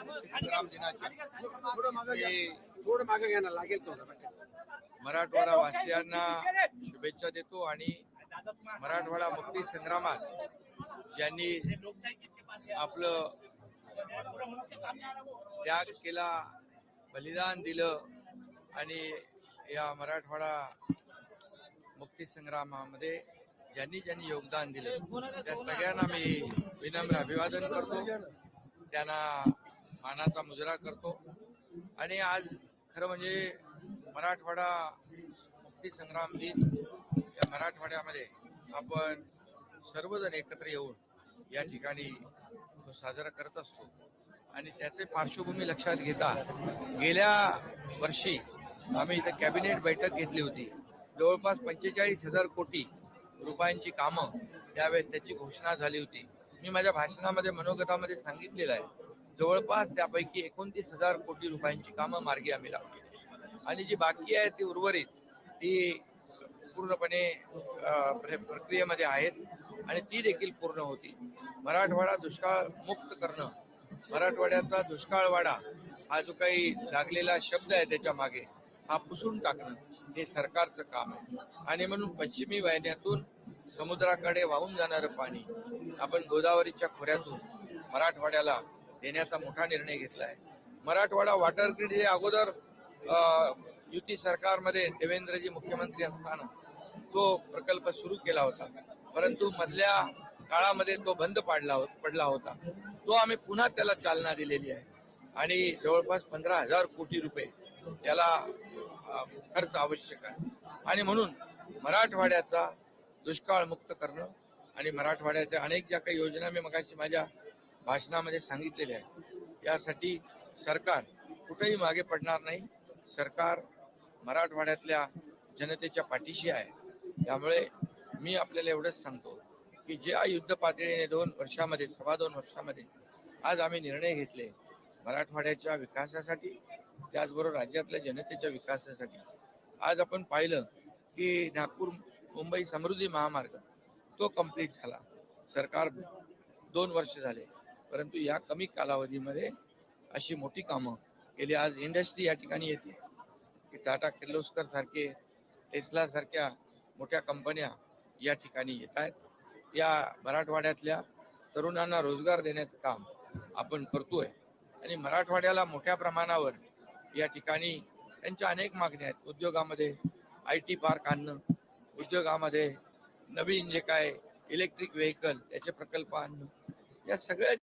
संग्राम थोडं मागे लागेल मराठवाडा वासियांना शुभेच्छा देतो आणि मराठवाडा मुक्ती संग्रामात ज्यांनी आपलं त्याग केला बलिदान दिलं आणि या मराठवाडा मुक्ती संग्रामामध्ये ज्यांनी ज्यांनी योगदान दिलं त्या सगळ्यांना मी विनम्र अभिवादन करतो. त्यांना मानाचा मुजरा करतो. आणि आज खरं म्हणजे मराठवाडा मुक्तीसंग्राम दिन या मराठवाड्यामध्ये आपण सर्वजण एकत्र येऊन या ठिकाणी तो साजरा करत असतो. आणि त्याचे पार्श्वभूमी लक्षात घेता गेल्या वर्षी आम्ही इथं कॅबिनेट बैठक घेतली होती. जवळपास पंचेचाळीस हजार कोटी रुपयांची कामं त्यावेळेस त्याची घोषणा झाली होती. मी माझ्या भाषणामध्ये मनोगतामध्ये सांगितलेलं आहे. जवळपास त्यापैकी एकोणतीस हजार कोटी रुपयांची कामं मार्गी आम्ही लावली आणि जी बाकी आहे ती उर्वरित ती पूर्णपणे प्रक्रियेमध्ये आहेत आणि ती देखील पूर्ण होती मराठवाडा दुष्काळ मुक्त करणं मराठवाड्याचा दुष्काळवाडा हा जो काही लागलेला शब्द आहे त्याच्यामागे हा पुसून टाकणं हे सरकारचं काम आहे. आणि म्हणून पश्चिमी वाहिन्यातून समुद्राकडे वाहून जाणारं पाणी आपण गोदावरीच्या खोऱ्यातून मराठवाड्याला देण्याचा मोठा निर्णय घेतला आहे मराठवाडा वॉटर ग्रीड हे अगोदर युती सरकारमध्ये देवेंद्रजी मुख्यमंत्री असताना तो प्रकल्प सुरू केला होता. परंतु मधल्या काळामध्ये तो बंद पाडला पडला होता. तो आम्ही पुन्हा त्याला चालना दिलेली आहे. आणि जवळपास पंधरा हजार कोटी रुपये त्याला खर्च आवश्यक आहे. आणि म्हणून मराठवाड्याचा दुष्काळ मुक्त करणं आणि मराठवाड्याच्या अनेक ज्या काही योजना मी मगाशी माझ्या भाषणामध्ये सांगितलेले आहे. यासाठी सरकार कुठेही मागे पडणार नाही. सरकार मराठवाड्यातल्या जनतेच्या पाठीशी आहे. त्यामुळे मी आपल्याला एवढंच सांगतो की ज्या युद्ध पातळीने दोन वर्षामध्ये सव्वा दोन वर्षामध्ये आज आम्ही निर्णय घेतले मराठवाड्याच्या विकासासाठी त्याचबरोबर राज्यातल्या जनतेच्या विकासासाठी. आज आपण पाहिलं की नागपूर मुंबई समृद्धी महामार्ग तो कंप्लीट झाला. सरकार दोन वर्ष झाले. परंतु या कमी कालावधीमध्ये अशी मोठी कामं केली. आज इंडस्ट्री या ठिकाणी येते. की टाटा किर्लोस्कर सारखे टेस्ला सारख्या मोठ्या कंपन्या या ठिकाणी येत आहेत. या मराठवाड्यातल्या तरुणांना रोजगार देण्याचं काम आपण करतोय. आणि मराठवाड्याला मोठ्या प्रमाणावर या ठिकाणी त्यांच्या अनेक मागण्या आहेत. उद्योगामध्ये आय टी पार्क आणणं उद्योगामध्ये नवीन जे काय इलेक्ट्रिक व्हेकल त्याचे प्रकल्प आणणं या सगळ्या